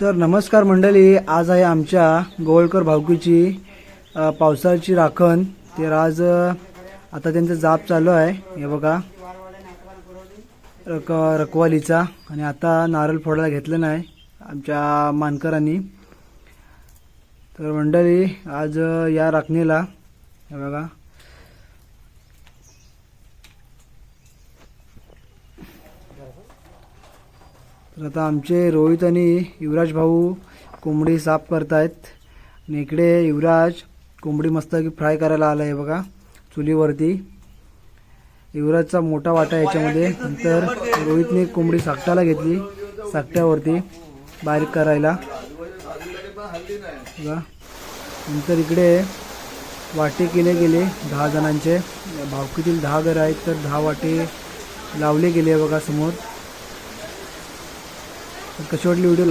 तर नमस्कार मंडळी आज आहे आमच्या गोवळकर भावकीची पावसाळ्याची राखण. तर आज आता त्यांचं जाप चालू आहे. हे बघा. रक रखवालीचा. आणि आता नारळ फोडायला घेतलं नाही आमच्या मानकरांनी. तर मंडळी आज या राखणीला हे बघा. तर आता आमचे रोहित आणि युवराज भाऊ कोंबडी साफ करतायत. आणि इकडे युवराज कोंबडी मस्त फ्राय करायला आला आहे बघा चुलीवरती. युवराजचा मोठा वाटा आहे याच्यामध्ये. नंतर रोहितने कोंबडी साकटाला घेतली साकट्यावरती बारीक करायला. बघा. नंतर इकडे वाटे केले गेले दहा जणांचे. भावकीतील दहा घर आहेत तर दहा वाटे लावले गेले बघा समोर. ഒക്കെ ഷോർട്ടിൽ വീഡിയോ